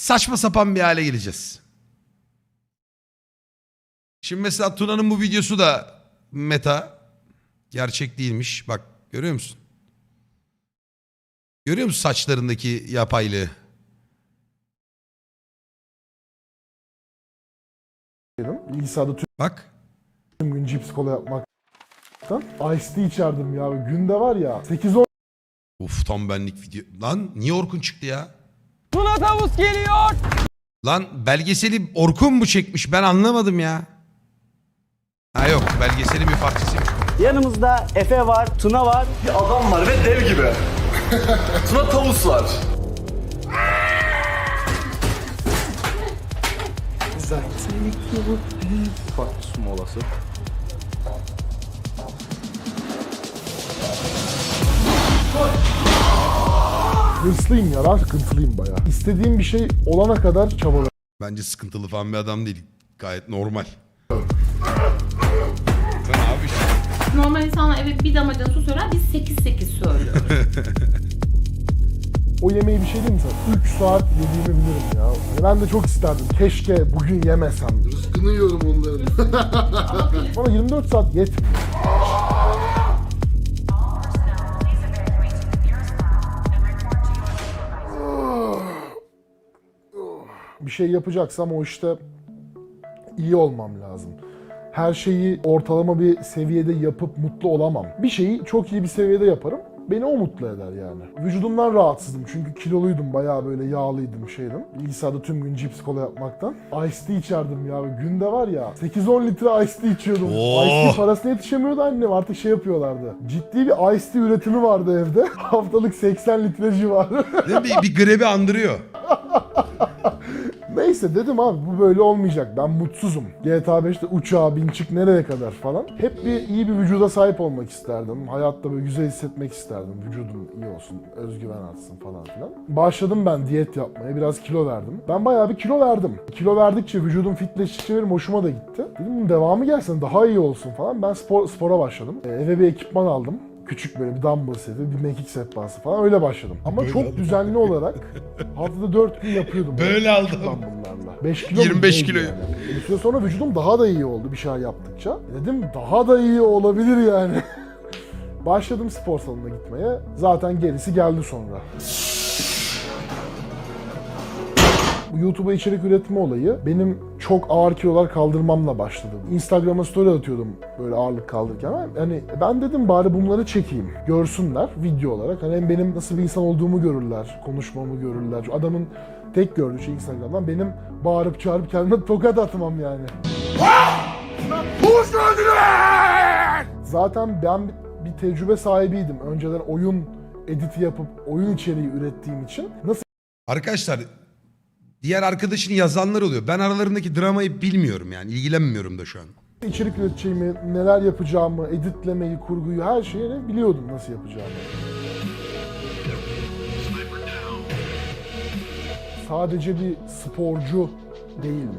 saçma sapan bir hale geleceğiz. Şimdi mesela Tuna'nın bu videosu da meta. Gerçek değilmiş. Bak görüyor musun? Görüyor musun saçlarındaki yapaylığı? Bilgisayarda Bak. tüm gün cips kola yapmaktan. Ice tea içerdim ya. Günde var ya 8-10 Uf tam benlik video. Lan niye Orkun çıktı ya? Tuna tavus geliyor. Lan belgeseli Orkun mu çekmiş ben anlamadım ya. Ha yok belgeselin bir parçasıymış. Yanımızda Efe var, Tuna var. Bir adam var ve dev gibi. Tuna tavus var. Farklı su molası. Hırslıyım ya. Sıkıntılıyım bayağı. İstediğim bir şey olana kadar çabalarım. Bence sıkıntılı falan bir adam değil. Gayet normal. Sen abi işte. Normal insanlar eve bir damacana su söyler, biz 8-8 söylüyoruz. O yemeği bir şey diyeyim mi sana? 3 saat yediğimi bilirim ya. Yani ben de çok isterdim. Keşke bugün yemesem. Rızkını yiyorum onların. Bana 24 saat yetmiyor. Bir şey yapacaksam o işte iyi olmam lazım. Her şeyi ortalama bir seviyede yapıp mutlu olamam. Bir şeyi çok iyi bir seviyede yaparım. Beni o mutlu eder yani. Vücudumdan rahatsızdım çünkü kiloluydum bayağı böyle yağlıydım şeydim. Bilgisayarda tüm gün cips kola yapmaktan. Ice tea içerdim ya. Günde var ya 8-10 litre ice tea içiyordum. Oo. Ice tea parasına yetişemiyordu annem artık şey yapıyorlardı. Ciddi bir ice tea üretimi vardı evde. Haftalık 80 litre civarı. Değil mi? Bir, bir grebi andırıyor. Neyse dedim abi bu böyle olmayacak. Ben mutsuzum. GTA 5'te uçağa bin çık nereye kadar falan. Hep bir iyi bir vücuda sahip olmak isterdim. Hayatta böyle güzel hissetmek isterdim. Vücudum iyi olsun, özgüven artsın falan filan. Başladım ben diyet yapmaya. Biraz kilo verdim. Ben bayağı bir kilo verdim. Kilo verdikçe vücudum fitleştikçe benim hoşuma da gitti. Dedim devamı gelsin daha iyi olsun falan. Ben spor, spora başladım. Ee, eve bir ekipman aldım küçük böyle bir dumbbell seti, bir mekik sehpası falan öyle başladım. Ama çok düzenli olarak haftada 4 gün yapıyordum. Böyle aldım. Dumbbell'larla. 5 kilo 25 neydi kiloyu. Bir süre sonra vücudum daha da iyi oldu bir şeyler yaptıkça. Dedim daha da iyi olabilir yani. Başladım spor salonuna gitmeye. Zaten gerisi geldi sonra. Bu YouTube'a içerik üretme olayı benim çok ağır kilolar kaldırmamla başladı. Instagram'a story atıyordum böyle ağırlık kaldırırken. Hani ben dedim bari bunları çekeyim. Görsünler video olarak. Hani hem benim nasıl bir insan olduğumu görürler, konuşmamı görürler. Adamın tek gördüğü şey Instagram'dan benim bağırıp çağırıp kendime tokat atmam yani. Zaten ben bir tecrübe sahibiydim. Önceden oyun editi yapıp oyun içeriği ürettiğim için nasıl Arkadaşlar diğer arkadaşını yazanlar oluyor. Ben aralarındaki dramayı bilmiyorum yani. ilgilenmiyorum da şu an. içerik üreteceğimi, neler yapacağımı, editlemeyi, kurguyu her şeyi biliyordum nasıl yapacağımı. Sadece bir sporcu değilim.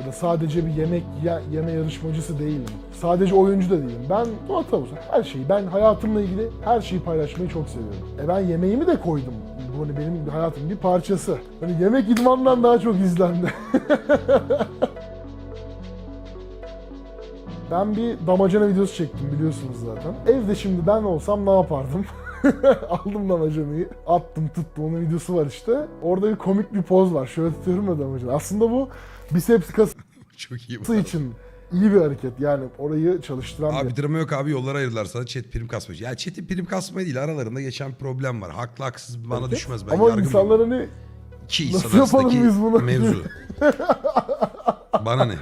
Ya da sadece bir yemek ye- yeme yarışmacısı değilim. Sadece oyuncu da değilim. Ben Doğa Tavus. Her şeyi, ben hayatımla ilgili her şeyi paylaşmayı çok seviyorum. E ben yemeğimi de koydum. Bu hani benim hayatımın bir parçası. Hani yemek idmandan daha çok izlendi. Ben bir damacana videosu çektim biliyorsunuz zaten. Evde şimdi ben olsam ne yapardım? Aldım damacanayı, attım tuttum. Onun videosu var işte. Orada bir komik bir poz var. Şöyle tutuyorum ya damacana. Aslında bu biceps kası Çok iyi. için iyi bir hareket. Yani orayı çalıştıran Abi bir drama yok abi yollara ayırdılar sana chat prim kasmacı. Ya chat'in prim kasmayı değil aralarında geçen problem var. Haklı haksız bana hareket. düşmez ben Ama yargılayayım. insanlar hani İki Nasıl yapalım arasındaki biz bunu? mevzu. bana ne?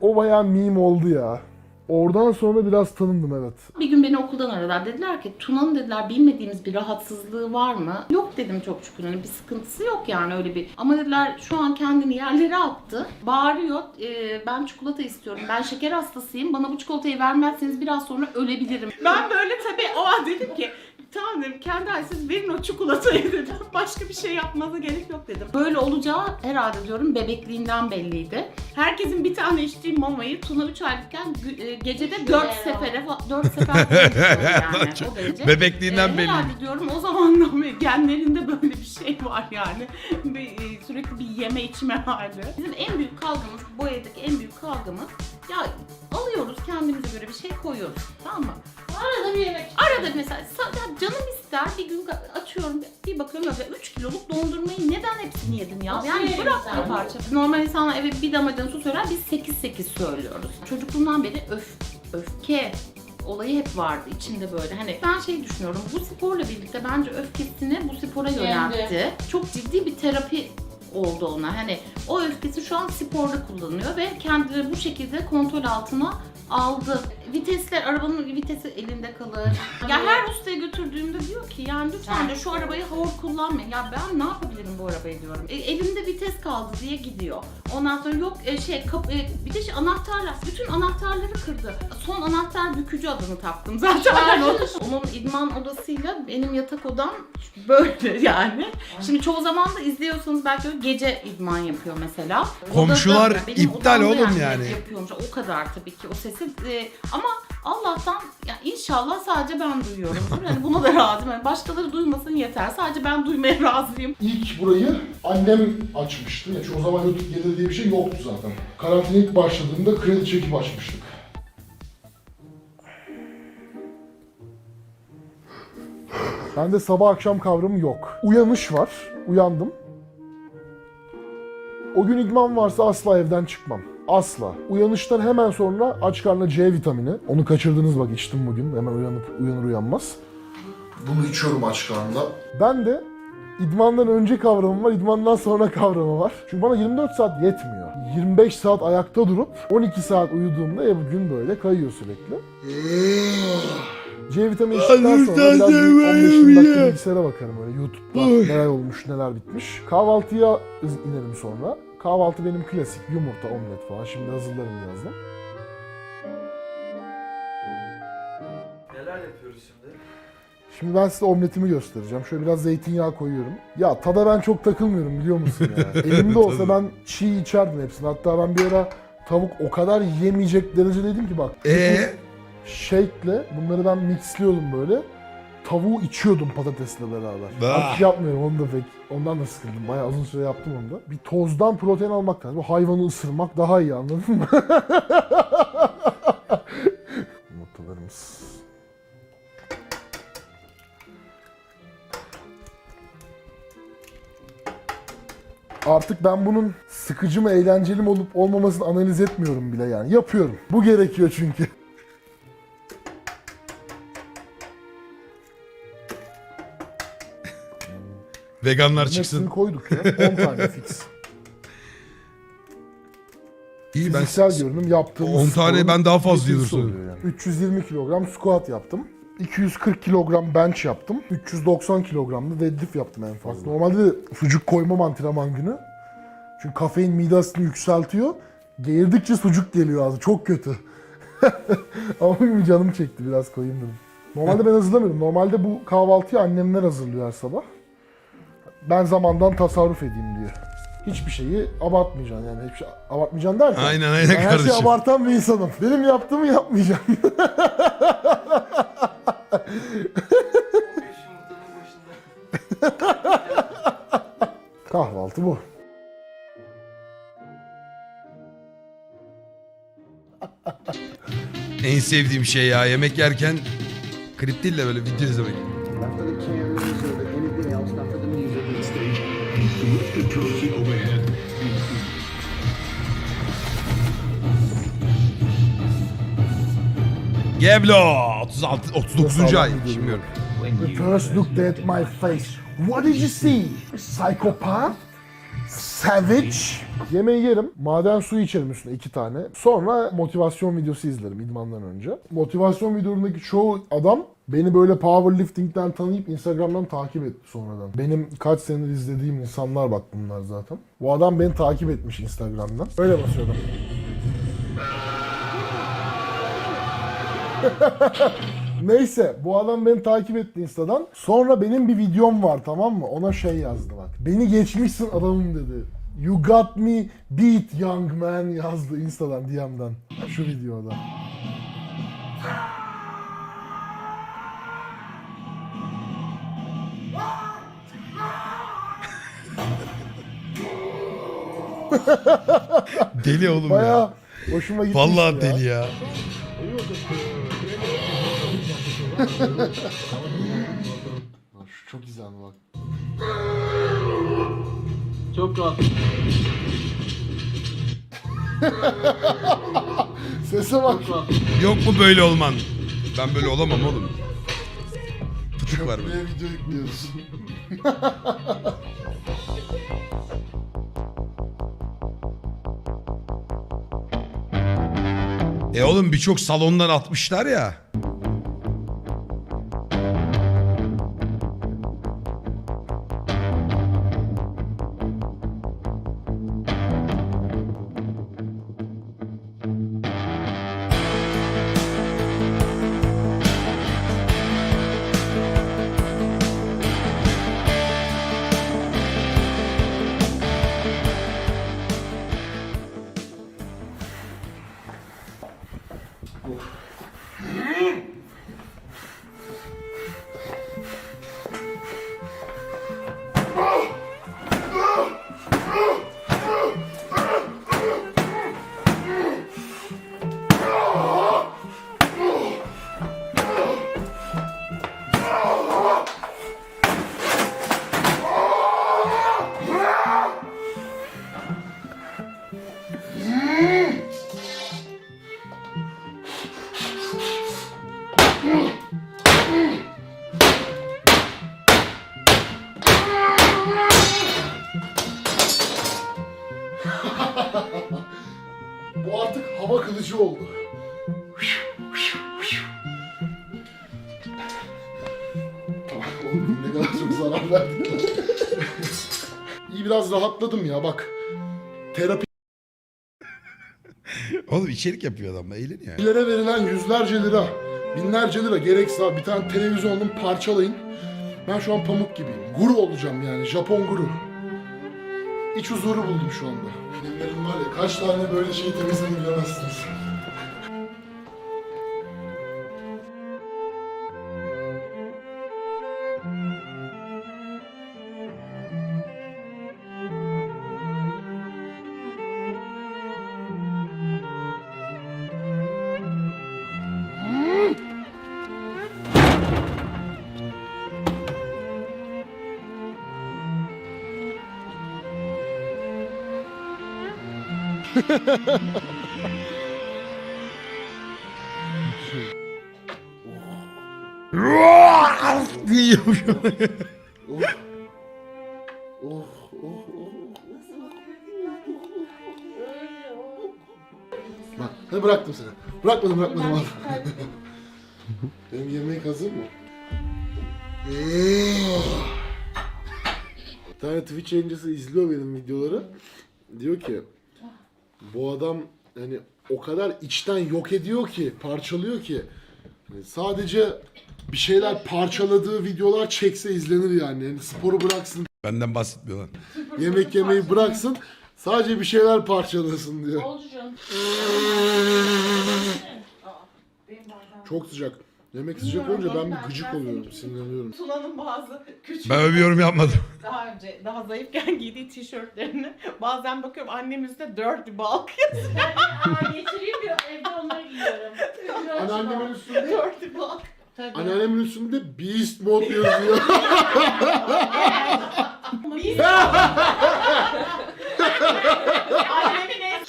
o bayağı meme oldu ya. Oradan sonra biraz tanındım evet. bir gün beni okuldan aradılar. Dediler ki Tuna'nın dediler bilmediğimiz bir rahatsızlığı var mı? Yok dedim çok şükür. Hani bir sıkıntısı yok yani öyle bir. Ama dediler şu an kendini yerlere attı. Bağırıyor. "Ee, ben çikolata istiyorum. Ben şeker hastasıyım. Bana bu çikolatayı vermezseniz biraz sonra ölebilirim. Ben böyle tabii o an dedim ki tamam dedim kendi halsiz verin o çikolatayı dedim. Başka bir şey yapmanıza gerek yok dedim. Böyle olacağı herhalde diyorum bebekliğinden belliydi. Herkesin bir tane içtiği mamayı Tuna 3 aylıkken gü- e, gecede 4 sefere fa- 4 sefer falan içiyor yani o derece. Bebekliğinden Ee, belli. Herhalde diyorum o zamandan beri genlerinde böyle bir şey var yani. Bir, e, sürekli bir yeme içme hali. Bizim en büyük kavgamız, bu evdeki en büyük kavgamız ya alıyoruz kendimize göre bir şey koyuyoruz tamam mı? Arada bir yemek. Arada mesela ya canım ister bir gün açıyorum bir bakıyorum ya 3 kiloluk dondurmayı neden hepsini yedin ya? Nasıl yani bırak bir parça. Normal insanlar eve bir damacana su söyler biz 8-8 söylüyoruz. Çocukluğumdan beri öf, öfke olayı hep vardı içinde böyle. Hani ben şey düşünüyorum bu sporla birlikte bence öfkesini bu spora yöneltti. Çok ciddi bir terapi oldu ona. Hani o öfkesi şu an sporda kullanıyor ve kendini bu şekilde kontrol altına aldı. Vitesler, arabanın vitesi elinde kalır. ya her ustaya götürdüğümde diyor ki yani lütfen de şu arabayı hor kullanmayın. Ya ben ne yapabilirim bu arabayı diyorum. E, elimde vites kaldı diye gidiyor. Ondan sonra yok e, şey kap, e, bir de şey, anahtarlar. Bütün anahtarları kırdı. Son anahtar bükücü adını taktım zaten. Onun idman odasıyla benim yatak odam böyle yani. Şimdi çoğu zaman da izliyorsanız belki öyle gece idman yapıyor mesela. Komşular Odada- benim iptal odamda oğlum yani. Yapıyormuş. O kadar tabii ki o sesi. e, ama Allah'tan ya inşallah sadece ben duyuyorum. Yani buna da razıyım. Yani başkaları duymasın yeter. Sadece ben duymaya razıyım. İlk burayı annem açmıştı. Yani o zaman YouTube gelir diye bir şey yoktu zaten. Karantina ilk başladığında kredi çekip açmıştık. Bende sabah akşam kavramı yok. Uyanış var. Uyandım. O gün idman varsa asla evden çıkmam. Asla. Uyanıştan hemen sonra aç karnına C vitamini. Onu kaçırdınız bak içtim bugün. Hemen uyanıp uyanır uyanmaz. Bunu içiyorum aç karnında. Ben de idmandan önce kavramı var, idmandan sonra kavramı var. Çünkü bana 24 saat yetmiyor. 25 saat ayakta durup 12 saat uyuduğumda ev gün böyle kayıyor sürekli. C vitamini içtikten sonra biraz bir 15 dakika bilgisayara bakarım öyle YouTube'da neler olmuş neler bitmiş. Kahvaltıya inerim sonra. Kahvaltı benim klasik yumurta, omlet falan. Şimdi hazırlarım birazdan. Neler yapıyoruz şimdi? Şimdi ben size omletimi göstereceğim. Şöyle biraz zeytinyağı koyuyorum. Ya tada ben çok takılmıyorum biliyor musun ya? Elimde olsa ben çiğ içerdim hepsini. Hatta ben bir ara tavuk o kadar yemeyecek derecedeydim ki bak. Ee, Shake'le bunları ben mixliyordum böyle. Tavuğu içiyordum patatesle beraber. Bah. Artık yapmıyorum onu da pek. Ondan da sıkıldım. Bayağı uzun süre yaptım onu da. Bir tozdan protein almak lazım. Bu hayvanı ısırmak daha iyi anladın mı? Yumurtalarımız. Artık ben bunun sıkıcı mı eğlenceli mi olup olmamasını analiz etmiyorum bile yani. Yapıyorum. Bu gerekiyor çünkü. Veganlar Hepsini çıksın. koyduk ya. 10 tane fix. İyi ben Fiziksel görünüm yaptığım 10 tane ben daha fazla oluyor yani. 320 kilogram squat yaptım. 240 kilogram bench yaptım. 390 kilogram da deadlift yaptım en fazla. Normalde de sucuk koymam antrenman günü. Çünkü kafein mide asitini yükseltiyor. Geğirdikçe sucuk geliyor ağzı. Çok kötü. Ama bugün canım çekti biraz koyayım dedim. Normalde ben hazırlamıyorum. Normalde bu kahvaltıyı annemler hazırlıyor her sabah. Ben zamandan tasarruf edeyim diye. Hiçbir şeyi abartmayacaksın yani. Hiçbir şey abartmayacaksın derken. Aynen aynen Ben her şeyi kardeşim. abartan bir insanım. Benim yaptığımı yapmayacaksın. 15 yumurtanın başında. Kahvaltı bu. En sevdiğim şey ya yemek yerken klip değil de böyle video izlemek. The controls the overhead. Geblo 36 39. ay. Bilmiyorum. The first looked at my face. What did you see? Psychopath? Savage? Yemeği yerim. Maden suyu içerim üstüne iki tane. Sonra motivasyon videosu izlerim idmandan önce. Motivasyon videolarındaki çoğu adam beni böyle powerlifting'den tanıyıp Instagram'dan takip etti sonradan. Benim kaç senedir izlediğim insanlar bak bunlar zaten. Bu adam beni takip etmiş Instagram'dan. Öyle basıyordum. Neyse bu adam beni takip etti Insta'dan. Sonra benim bir videom var tamam mı? Ona şey yazdı bak. Beni geçmişsin adamım dedi. You got me beat young man yazdı Insta'dan DM'den. Şu videoda. Deli oğlum ya. Baya hoşuma gitti. Vallahi deli ya. Şu çok güzel bak. Çok rahat. Sese bak. Yok mu böyle olman? Ben böyle olamam oğlum. Fıtık var Buraya böyle. video yüklüyoruz. E oğlum birçok salondan atmışlar ya. Bu kılıcı oldu. Oğlum ne kadar çok zarar verdi. İyi biraz rahatladım ya bak. Terapilere Oğlum içerik yapıyor adam. Eğleniyor. verilen yüzlerce lira, binlerce lira gerekse bir tane televizyonun parçalayın. Ben şu an pamuk gibiyim. Guru olacağım yani. Japon guru. İç huzuru buldum şu anda. Benim var ya kaç tane böyle şey temizledim bilemezsiniz. Diye yapıyor. Bak, hadi bıraktım seni. Bırakmadım, bırakmadım. al. Benim yemek hazır mı? Bir tane Twitch yayıncısı izliyor benim videoları. Diyor ki bu adam hani o kadar içten yok ediyor ki, parçalıyor ki hani sadece bir şeyler parçaladığı videolar çekse izlenir yani. yani sporu bıraksın, Benden bahsetmiyor lan. yemek yemeyi bıraksın, sadece bir şeyler parçalasın diyor. Çok sıcak. Yemek sıcak olunca ben bir gıcık oluyorum, sinirleniyorum. Tuna'nın bazı küçük Ben öyle bir yorum yapmadım. daha önce daha zayıfken giydiği tişörtlerini bazen bakıyorum annem üstüne dirty bulk yazıyor. Geçireyim bir evde onları giyiyorum. Anneannemin üstünde, dirty bulk. anneannemin üstünde Beast Mode yazıyor. Biz... Annemin en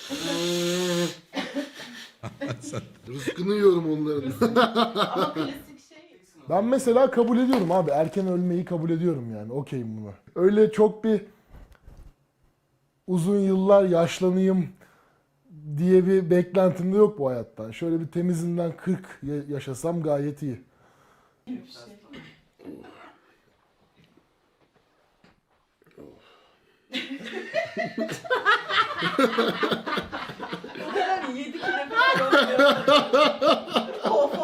Rızkını yiyorum onların. ama klasik şey. Ben mesela kabul ediyorum abi. Erken ölmeyi kabul ediyorum yani. Okeyim buna. Öyle çok bir uzun yıllar yaşlanayım diye bir beklentim de yok bu hayattan. Şöyle bir temizinden 40 ya- yaşasam gayet iyi. Yani 7 kilo falan oluyor of.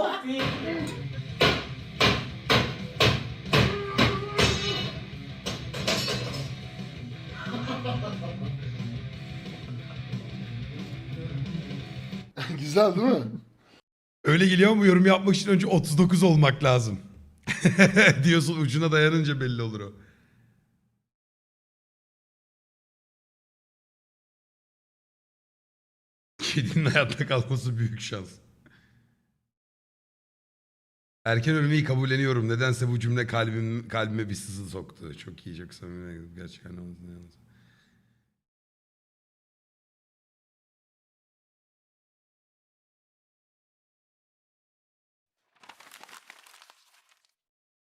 Güzel değil mi? Öyle geliyor ama yorum yapmak için önce 39 olmak lazım. Diyorsun ucuna dayanınca belli olur o. Kedinin hayatta kalması büyük şans. Erken ölmeyi kabulleniyorum. Nedense bu cümle kalbim, kalbime bir sızı soktu. Çok iyi, çok samimi. Gerçekten olmasın.